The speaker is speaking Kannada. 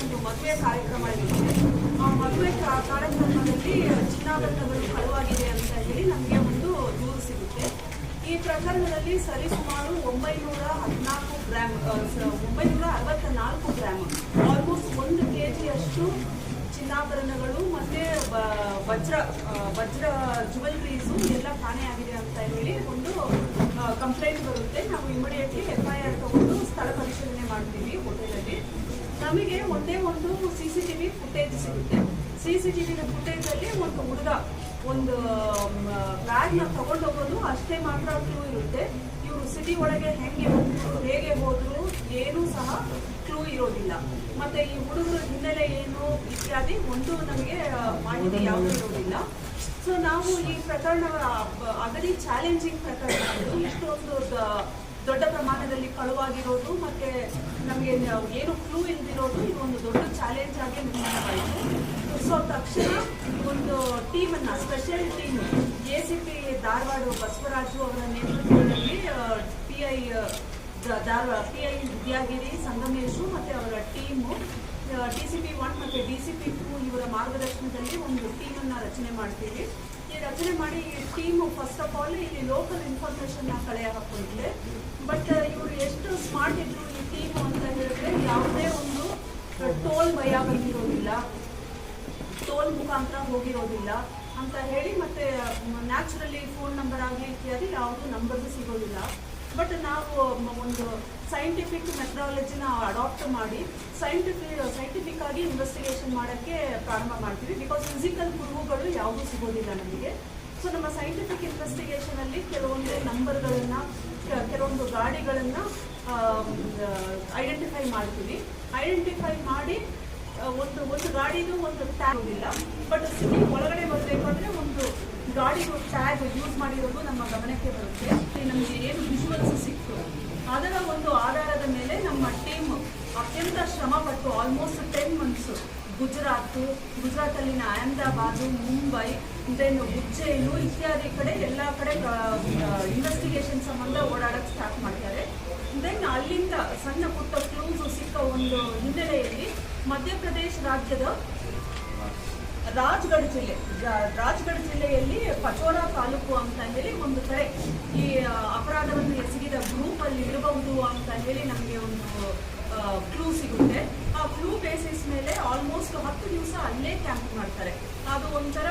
ಒಂದು ಮದುವೆ ಕಾರ್ಯಕ್ರಮ ಇರುತ್ತೆ. ಆ ಮದುವೆ ಕಾರ್ಯಕ್ರಮದಲ್ಲಿ ಚಿನ್ನಾಭರಣಗಳು ಕಳುವಾಗಿದೆ ಅಂತ ಹೇಳಿ ನಮಗೆ ಒಂದು ದೂರು ಸಿಗುತ್ತೆ. ಈ ಪ್ರಕರಣದಲ್ಲಿ ಸರಿಸುಮಾರು ಒಂಬೈನೂರ ಹದಿನಾಲ್ಕು ಗ್ರಾಮ್ ಒಂಬೈನೂರ ಅರವತ್ತ ನಾಲ್ಕು ಗ್ರಾಮ್ ಆಲ್ಮೋಸ್ಟ್ ಒಂದು ಕೆ ಜಿಯಷ್ಟು ಚಿನ್ನಾಭರಣಗಳು ಮತ್ತೆ ವಜ್ರ ವಜ್ರ ಜುವೆಲ್ರೀಸು ಎಲ್ಲ ಕಾಣೆಯಾಗಿದೆ ಅಂತ ಹೇಳಿ ಒಂದು ಕಂಪ್ಲೇಂಟ್ ಬರುತ್ತೆ. ನಾವು ಇಮಿಡಿಯೇಟ್ಲಿ ಎಫ್ ಐ ಆರ್ ತಗೊಂಡು ಸ್ಥಳ ಪರಿಶೀಲನೆ ಮಾಡ್ತೀವಿ. ನಮಗೆ ಒಂದೇ ಒಂದು C C T V footage ಸಿಗುತ್ತೆ. ಸಿ ಸಿ ಟಿ ವಿ ಫುಟೇಜಲ್ಲಿ ಒಂದು ಹುಡುಗ ಒಂದು ಬ್ಯಾಗ್ನ ತಗೊಂಡೋಗೋದು ಅಷ್ಟೇ ಮಾತ್ರ ಕ್ಲೂ ಇರುತ್ತೆ. ಇವರು ಸಿಟಿ ಒಳಗೆ ಹೆಂಗೆ ಹೋದ್ರು, ಹೇಗೆ ಹೋದ್ರು ಏನೂ ಸಹ ಕ್ಲೂ ಇರೋದಿಲ್ಲ. ಮತ್ತೆ ಈ ಹುಡುಗರ ಹಿನ್ನೆಲೆ ಏನು ಇತ್ಯಾದಿ ಒಂದು ನಮಗೆ ಮಾಹಿತಿ ಯಾವುದೂ ಇರೋದಿಲ್ಲ. ಸೊ ನಾವು ಈ ಪ್ರಕರಣ ಅಗದಿ ಚಾಲೆಂಜಿಂಗ್ ಪ್ರಕರಣ ಇಷ್ಟೊಂದು ದೊಡ್ಡ ಪ್ರಮಾಣದಲ್ಲಿ ಕಳುವಾಗಿರೋದು ಮತ್ತೆ ನಮಗೆ ಏನು ಕ್ಲೂ ಇಲ್ದಿರೋದು ಒಂದು ದೊಡ್ಡ ಚಾಲೆಂಜ್ ಆಗಿ ನಿರ್ಮಾಣವಾಯಿತು ಸೊ ತಕ್ಷಣ ಒಂದು ಟೀಮನ್ನ special team A C P Dharwad Basavaraju ಅವರ ನೇತೃತ್ವದಲ್ಲಿ P I Dharwad P I Vidyagiri Sangamesh ಮತ್ತು ಅವರ team D C P one ಮತ್ತು ಡಿ ಸಿ ಪಿ ಟು ಇವರ ಮಾರ್ಗದರ್ಶನದಲ್ಲಿ ಒಂದು ಟೀಮನ್ನು ರಚನೆ ಮಾಡ್ತೀವಿ. ಈ ರಚನೆ ಮಾಡಿ ಈ ಟೀಮು ಫಸ್ಟ್ ಆಫ್ ಆಲ್ ಇಲ್ಲಿ ಲೋಕಲ್ ಇನ್ಫಾರ್ಮೇಷನ್ನ ಕಳೆ ಹಾಕೊಂಡಿದೆ ಬಟ್ ಇವರು ಎಷ್ಟು ಸ್ಮಾರ್ಟ್ ಇದ್ರು ಈ ಟೀಮು ಅಂತ ಹೇಳಿದ್ರೆ ಯಾವುದೇ ಒಂದು ಟೋಲ್ ಭಯ ಬಂದಿರೋದಿಲ್ಲ. ಟೋಲ್ ಮುಖಾಂತರ ಹೋಗಿರೋದಿಲ್ಲ ಅಂತ ಹೇಳಿ ಮತ್ತೆ ನ್ಯಾಚುರಲಿ ಫೋನ್ ನಂಬರ್ ಆಗಲಿ ಇತ್ಯಾದಿ ಯಾವುದು ನಂಬರ್ಸ್ ಸಿಗೋದಿಲ್ಲ. ಬಟ್ ನಾವು ಒಂದು ಸೈಂಟಿಫಿಕ್ ಮೆಥಡಾಲಜಿನ ಅಡಾಪ್ಟ್ ಮಾಡಿ ಸೈಂಟಿಫಿಕ್ ಸೈಂಟಿಫಿಕ್ ಆಗಿ ಇನ್ವೆಸ್ಟಿಗೇಷನ್ ಮಾಡೋಕ್ಕೆ ಪ್ರಾರಂಭ ಮಾಡ್ತೀವಿ. ಬಿಕಾಸ್ ಫಿಸಿಕಲ್ ಗುರುಗಳು ಯಾವುದೂ ಸಿಗೋದಿಲ್ಲ ನಮಗೆ. ಸೊ ನಮ್ಮ ಸೈಂಟಿಫಿಕ್ ಇನ್ವೆಸ್ಟಿಗೇಷನಲ್ಲಿ ಕೆಲವೊಂದು ನಂಬರ್ಗಳನ್ನು ಕೆಲವೊಂದು ಗಾಡಿಗಳನ್ನ ಐಡೆಂಟಿಫೈ ಮಾಡ್ತೀವಿ. ಐಡೆಂಟಿಫೈ ಮಾಡಿ ಒಂದು ಒಂದು ಗಾಡಿದು ಒಂದು ಟ್ಯಾಗ್ ಇಲ್ಲ. ಬಟ್ ಸಿಟಿ ಒಳಗಡೆ ಅಂದರೆ ಒಂದು ಗಾಡಿದು ಟ್ಯಾಗ್ ಯೂಸ್ ಮಾಡಿರೋದು ನಮ್ಮ ಗಮನಕ್ಕೆ ಬರುತ್ತೆ. ನಮಗೆ ಏನು ವಿಜುವಲ್ಸ್ ಸಿಕ್ತು. ಅದರ ಒಂದು ಆಧಾರದ ಮೇಲೆ ನಮ್ಮ ಟೀಮ್ ಅತ್ಯಂತ ಶ್ರಮಪಟ್ಟು ಆಲ್ಮೋಸ್ಟ್ ಟೆನ್ ಮಂತ್ಸ್ ಗುಜರಾತ್, ಗುಜರಾತಲ್ಲಿನ ಅಹಮದಾಬಾದ್, ಮುಂಬೈ ದೆನ್ ಉಜ್ಜೈನು ಇತ್ಯಾದಿ ಕಡೆ ಎಲ್ಲ ಕಡೆ ಇನ್ವೆಸ್ಟಿಗೇಷನ್ ಸಂಬಂಧ ಓಡಾಡಕ್ಕೆ ಸ್ಟಾರ್ಟ್ ಮಾಡ್ತಾರೆ ಅಲ್ಲಿಂದ ಸಣ್ಣ ಪುಟ್ಟ ಕ್ಲೂಸು ಸಿಕ್ಕ ಒಂದು ಹಿನ್ನೆಲೆಯಲ್ಲಿ ಮಧ್ಯಪ್ರದೇಶ ರಾಜ್ಯದ ರಾಜ್ಗಢ್ ಜಿಲ್ಲೆ ರಾಜ್ಗಢ್ ಜಿಲ್ಲೆಯಲ್ಲಿ ಪಚೋರಾ ತಾಲೂಕು ಅಂತ ಹೇಳಿ ಒಂದು ಕಡೆ ಈ ಅಪರಾಧವನ್ನು ಎಸಗಿದ ಗ್ರೂಪ್ ಅಲ್ಲಿ ಇರಬಹುದು ಅಂತ ಹೇಳಿ ನಮಗೆ ಒಂದು ಕ್ಲೂ ಸಿಗುತ್ತೆ. ಆ ಕ್ಲೂ ಬೇಸಿಸ್ ಮೇಲೆ ಆಲ್ಮೋಸ್ಟ್ ಹತ್ತು ದಿವಸ ಅಲ್ಲೇ ಕ್ಯಾಂಪ್ ಮಾಡ್ತಾರೆ. ಅದು ಒಂಥರ